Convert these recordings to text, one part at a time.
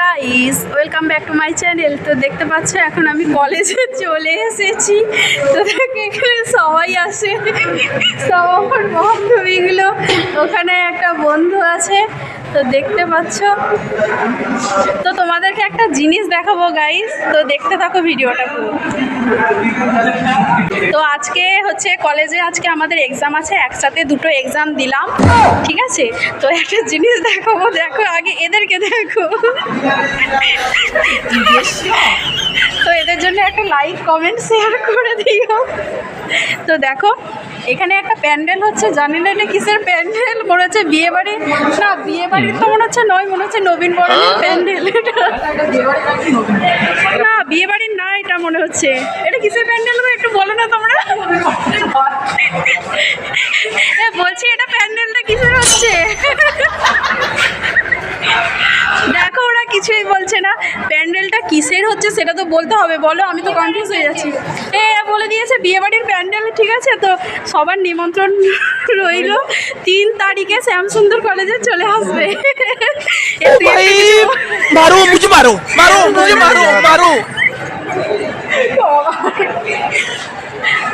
Guys welcome back to my channel তো দেখতে পাচ্ছ, এখন আমি কলেজে চলে এসেছি। তো এখানে সবাই আসে সব আমার বান্ধবীগুলো ওখানে একটা বন্ধু আছে। তো দেখতে পাচ্ছ? তো তোমাদেরকে একটা জিনিস দেখাবো গাইস তো দেখতে থাকো ভিডিওটা পুরো। তো আজকে হচ্ছে কলেজে আজকে আমাদের এক্সাম আছে। একসাথে দুটো এক্সাম দিলাম ঠিক আছে? তো একটা জিনিস দেখাবো দেখো আগে এদেরকে দেখো। তো একটা লাইক কমেন্ট শেয়ার করে দিও। তো দেখো এখানে একটা প্যান্ডেল হচ্ছে জানি না এটা কিসের প্যান্ডেল মনে হচ্ছে বিয়ে বাড়ি। না বিয়ে বাড়ির তো মনে হচ্ছে নয় মনে হচ্ছে নবীন বরণের প্যান্ডেল এটা। না বিয়ে বাড়ির না এটা মনে হচ্ছে। এটা কিসের প্যান্ডেল একটু বলো না তোমরা? বলছি এটা কিছুই বলছে না। প্যান্ডেলটা কিসের হচ্ছে সেটা তো বলতে হবে বলো আমি তো কনফিউজ হয়ে যাচ্ছি। এ বলে দিয়েছে বিয়েবাড়ির প্যান্ডেল ঠিক আছে? তো সবার নিমন্ত্রণ রইল। তিন তারিখে শ্যামসুন্দর কলেজে চলে আসবে।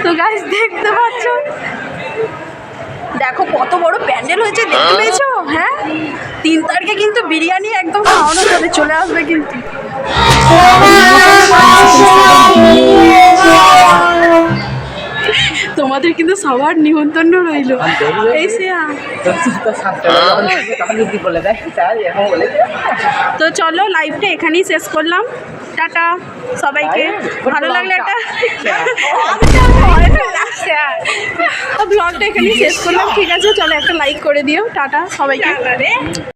তো গাছ দেখতে পাচ্ছ? দেখো কত বড় প্যান্ডেল হয়েছে দেখতে পেয়েছ? হ্যাঁ? তিন তারিখে কিন্তু বিরিয়ানি একদম খাওয়ানো যাবে চলে আসবে কিন্তু। তোমাদের কিন্তু সবার নিমন্ত্রণ রইল। এই তো চলো লাইভটা এখানেই শেষ করলাম। টাটা সবাইকে। ভালো লাগলে একটা ব্লগটা এখানেই শেষ করলাম। ঠিক আছে চলো একটা লাইক করে দিও। টাটা সবাইকে।